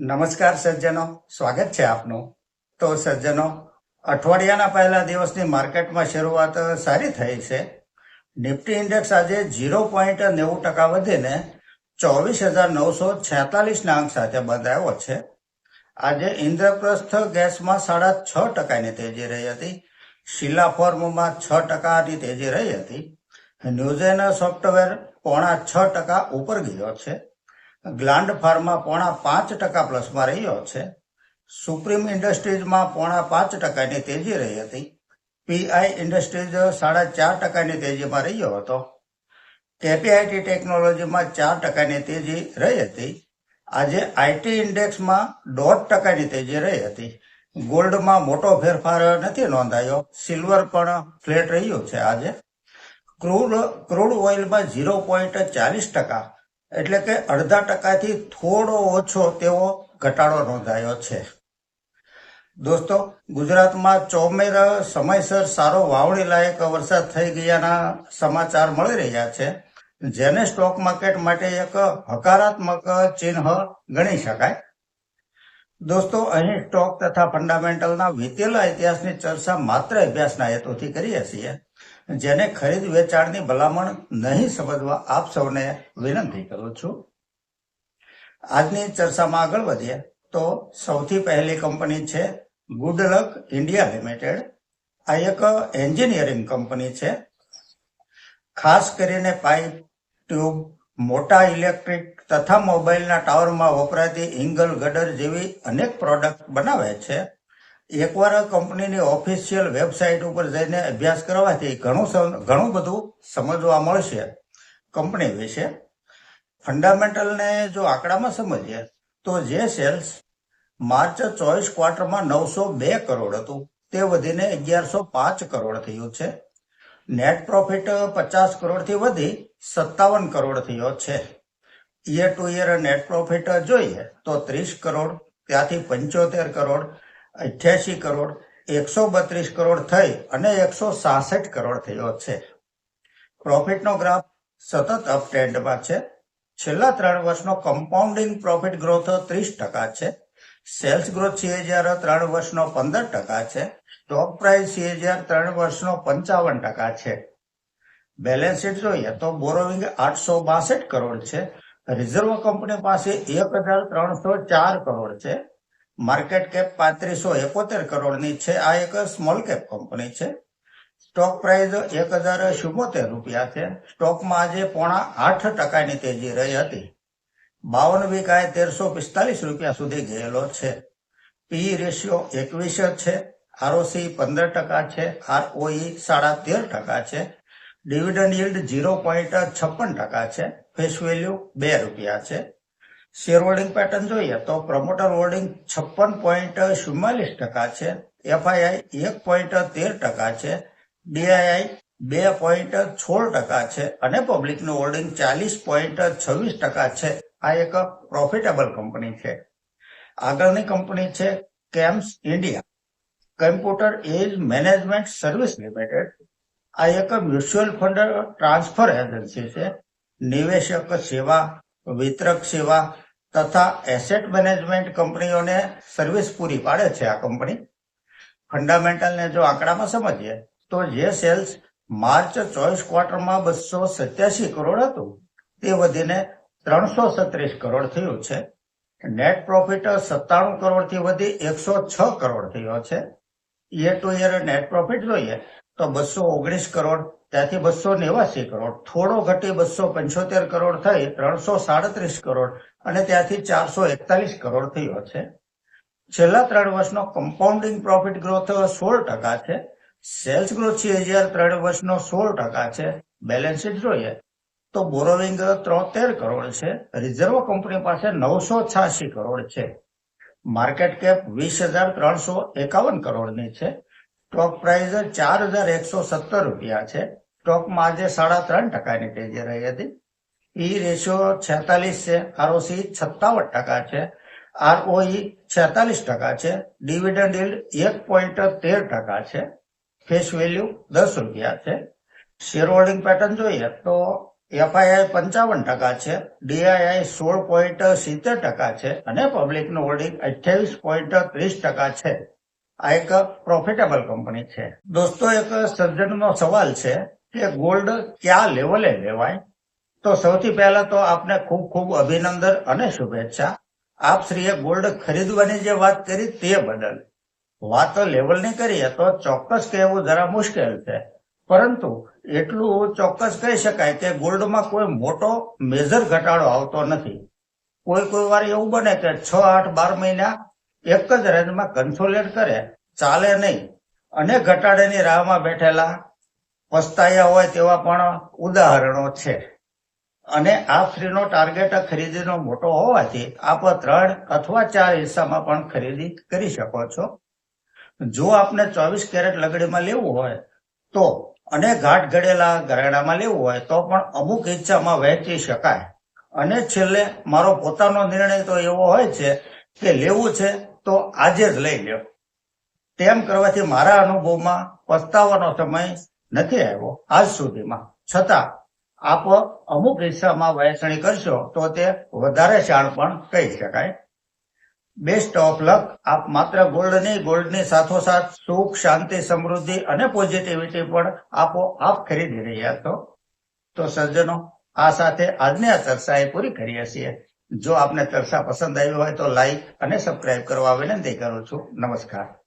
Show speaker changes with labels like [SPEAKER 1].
[SPEAKER 1] નમસ્કાર સજ્જનો. સ્વાગત છે આપનું. તો સજ્જનો, અઠવાડિયાના પહેલા દિવસની માર્કેટમાં શરૂઆત સારી થઈ છે. નિફ્ટી ઇન્ડેક્સ આજે ઝીરો પોઈન્ટ નેવું ટકા વધીને ચોવીસ હજાર નવસો છેતાલીસના અંક સાથે બંધાયો છે. આજે ઇન્દ્રપ્રસ્થ ગેસમાં સાડા છ ટકાની તેજી રહી હતી. શિલા ફોર્મમાં છ ટકાની તેજી રહી હતી. ન્યૂઝેન સોફ્ટવેર પોણા છ ટકા ઉપર ગયો છે. ગ્લાન્ડ ફાર્મા પોણા પાંચ ટકા પ્લસમાં રહ્યો છે. સુપ્રીમ ઇન્ડસ્ટ્રીઝમાં પોણા પાંચ ટકાની તેજી રહી હતી. પીઆઈ ઇન્ડસ્ટ્રીઝ સાડા ચાર ટકાની તેજીમાં રહ્યો હતો. કેપીઆઈટી ટેકનોલોજીમાં ચાર ટકાની તેજી રહી હતી. આજે આઈટી ઇન્ડેક્સમાં દોઢ ટકાની તેજી રહી હતી. ગોલ્ડમાં મોટો ફેરફાર નથી નોંધાયો. સિલ્વર પણ ફ્લેટ રહ્યું છે આજે. ક્રૂડ ક્રૂડ ઓઇલમાં ઝીરો પોઈન્ટ ચાલીસ ટકા. એટલે કે અડધા ટકાથી થોડો ઓછો તેવો ઘટાડો નોંધાયો છે. દોસ્તો, ગુજરાતમાં ચોમેર સમયસર સારો વાવણી લાયક વરસાદ થઈ ગયાના સમાચાર મળી રહ્યા છે. જેને સ્ટોક માર્કેટ માટે એક હકારાત્મક ચિહ્ન ગણી શકાય. દોસ્તો, અહીં સ્ટોક તથા ફંડામેન્ટલના વીતેલા ઇતિહાસની ચર્ચા માત્ર અભ્યાસના હેતુથી કરીએ છીએ. જેને ખરીદ વેચાણની ભલામણ નહીં સમજવા આપ સૌને વિનંતી કરું છું. આજની ચર્ચામાં આગળ વધીએ તો સૌથી પહેલી કંપની છે ગુડલક ઇન્ડિયા લિમિટેડ. આ એક એન્જિનિયરિંગ કંપની છે. ખાસ કરીને પાઇપ, ટ્યુબ, મોટા ઇલેક્ટ્રિક તથા મોબાઈલના ટાવરમાં વપરાતી ઇંગલ ગડર જેવી અનેક પ્રોડક્ટ બનાવે છે. એકવાર કંપનીની ઓફિશિયલ વેબસાઇટ ઉપર જઈને અભ્યાસ કરવાથી ઘણું ઘણું બધું સમજવા મળશે કંપની વિશે. ફંડામેન્ટલને જો આંકડામાં સમજીએ, તો જે સેલ્સ માર્ચ ચોવીસ ક્વાર્ટરમાં નવસો બે કરોડ હતું, તે વધીને અગિયારસો પાંચ કરોડ થયું છે. નેટ પ્રોફિટ પચાસ કરોડથી વધી સત્તાવન કરોડ થયો છે. Year to year net profit જોઈએ તો ત્રીસ કરોડ, ત્યાંથી પંચોતેર કરોડ અઠ્યાસી કરોડ, એકસો બત્રીસ કરોડ થઈ અને એકસો સાસઠ કરોડ થયો છે. પ્રોફિટનો ગ્રાફ સતત અપ ટ્રેન્ડમાં છે. છેલ્લા ત્રણ વર્ષનો કમ્પાઉન્ડિંગ પ્રોફિટ ગ્રોથ ત્રીસ ટકા છે. સેલ્સ ગ્રોથ સીએજીઆર ત્રણ વર્ષનો પંદર ટકા છે. સ્ટોક પ્રાઇસ સીએજીઆર ત્રણ વર્ષનો પંચાવન ટકા છે. બેલેન્સ શીટ જોઈએ તો બોરોવિંગ આઠસો બાસઠ કરોડ છે. રિઝર્વ કંપની પાસે એક હજાર ત્રણસો ચાર કરોડ છે. માર્કેટ કેપ પાંત્રીસો એકોતેર કરોડની છે. આ એક સ્મોલ કેપ કંપની છે. સ્ટોક પ્રાઇસ એક હજાર ચુમ્મોતેર રૂપિયા છે. સ્ટોકમાં આજે પોણા આઠ ટકાની તેજી રહી હતી. બાવન વિકાએ તેરસો પિસ્તાલીસ રૂપિયા સુધી ગયેલો છે. પી રેશિયો એકવીસ છે. આરઓસી પંદર ટકા છે. આરઓઈ સાડા તેર ટકા છે. ડિવિડન્ડ યીલ્ડ ઝીરો પોઈન્ટ છપ્પન ટકા છે. ફેસ વેલ્યુ બે રૂપિયા છે. શેર હોલ્ડિંગ પેટર્ન જોઈએ તો પ્રમોટર હોલ્ડિંગ છપ્પન પોઈન્ટ ચુમ્માલીસ ટકા છે એફઆઈઆઈ એક પોઈન્ટ તેર ટકા છે ડીઆઈઆઈ બે પોઈન્ટ સોળ ટકા છે અને પબ્લિકનું હોલ્ડિંગ ચાલીસ પોઈન્ટ છવ્વીસ ટકા છે. આ એક પ્રોફિટેબલ કંપની છે. આગળની કંપની છે CAMS India. Computer age management service limited આ એક મ્યુચ્યુઅલ ફંડ ટ્રાન્સફર એજન્સી છે. નિવેશક સેવા વિતરક સેવા તથા એસેટ મેનેજમેન્ટ કંપનીઓને સર્વિસ પૂરી પાડે છે આ કંપની. ફંડામેન્ટલને જો આંકડામાં સમજીએ, તો જે સેલ્સ માર્ચ ચોવીસ ક્વાર્ટરમાં બસો સત્યાસી કરોડ હતું, તે વધીને ત્રણસો સત્રીસ કરોડ થયું છે. નેટ પ્રોફિટ સત્તાણું કરોડથી વધી એકસો છ કરોડ થયો છે. Year to year net profit જોઈએ તો બસો ઓગણીસ કરોડ, ત્યાંથી બસો નેવાસી કરોડ, થોડો ઘટી બસો પંચોતેર કરોડ થઈ, ત્રણસો સાડત્રીસ કરોડ, અને ત્યાંથી ચારસો એકતાલીસ કરોડ થયો છે. છેલ્લા ત્રણ વર્ષનો કમ્પાઉન્ડિંગ પ્રોફિટ ગ્રોથ સોળ ટકા છે. સેલ્સ ગ્રોથ સીએજીઆર ત્રણ વર્ષનો સોળ ટકા છે બેલેન્સ શીટ જોઈએ, તો બોરોવિંગ ત્રોતેર કરોડ છે. રિઝર્વ કંપની પાસે નવસો છ્યાસી કરોડ છે. માર્કેટ કેપ વીસ હજાર ત્રણસો એકાવન કરોડની છે. સ્ટોક પ્રાઇસ ચાર હજાર એકસો સત્તર રૂપિયા છે. સ્ટોકમાં આજે સાડા ત્રણ ટકાની તેજી રહી હતી. ઈ રેશિયો છેતાલીસ છે. આરઓસી સત્તાવન ટકા છે. આરઓઈ છેતાલીસ ટકા છે. ડિવિડન્ડ yield એક પોઈન્ટ તેર ટકા છે. ફેસ વેલ્યુ દસ રૂપિયા છે. શેર હોલ્ડિંગ પેટર્ન જોઈએ તો એફઆઈઆઈ પંચાવન ટકા છે. ડીઆઈઆઈ સોળ પોઈન્ટ સિત્તેર ટકા છે. અને પબ્લિકનું હોલ્ડિંગ અઠ્યાવીસ પોઈન્ટ ત્રીસ ટકા છે. આ એક પ્રોફિટેબલ કંપની છે. દોસ્તો, એક સર્જનનો સવાલ છે કે ગોલ્ડ કયા લેવલે લેવાય? તો સૌથી પહેલા તો આપને ખૂબ ખૂબ અભિનંદન અને શુભેચ્છા. આપ શ્રીએ ગોલ્ડ ખરીદવાની જે વાત કરી તે બદલ. વાત લેવલની કરીએ તો ચોક્કસ કહેવું જરા મુશ્કેલ છે. પરંતુ એટલું ચોક્કસ કહી શકાય કે ગોલ્ડમાં કોઈ મોટો મેજર ઘટાડો આવતો નથી. કોઈ કોઈ વાર એવું બને કે છ, આઠ, બાર મહિના એક જ રેન્જમાં કન્સોલેટ કરે, ચાલે નહીં. અને ઘટાડેની રાહમાં બેઠેલા પસ્તાયા હોય તેવા પણ ઉદાહરણો છે. અને આ ફ્રીનો ટાર્ગેટ ખરીદીનો મોટો હોવાથી આપ ત્રણ અથવા ચાર હિસ્સામાં પણ ખરીદી કરી શકો છો. જો આપને ચોવીસ કેરેટ લગડીમાં લેવું હોય તો અને ઘાટ ઘડેલા ઘરેણામાં લેવું હોય તો પણ અમુક હિસ્સામાં વહેંચી શકાય. અને છેલ્લે મારો પોતાનો નિર્ણય તો એવો હોય છે કે લેવું છે તો આજે જ લઈ લ્યો. તેમ કરવાથી મારા અનુભવમાં પસ્તાવાનો સમય નથી આવ્યો આજ સુધીમાં. છતાં આપ અમુક હિસ્સામાં વહેંચણી કરશો તો તે વધારે શાણ પણ કહી શકાય. બેસ્ટ ઓફ લક આપ માત્ર ગોલ્ડ નહીં ગોલ્ડની સાથોસાથ સુખ, શાંતિ, સમૃદ્ધિ અને પોઝિટિવિટી પણ આપો આપ ખરીદી રહ્યા છો. તો સજ્જનો, આ સાથે આજની આ ચર્ચા એ પૂરી કરીએ છીએ. જો આપને ચર્ચા પસંદ આવી હોય તો લાઈક અને સબસ્ક્રાઇબ કરવા વિનંતી કરું છું. નમસ્કાર.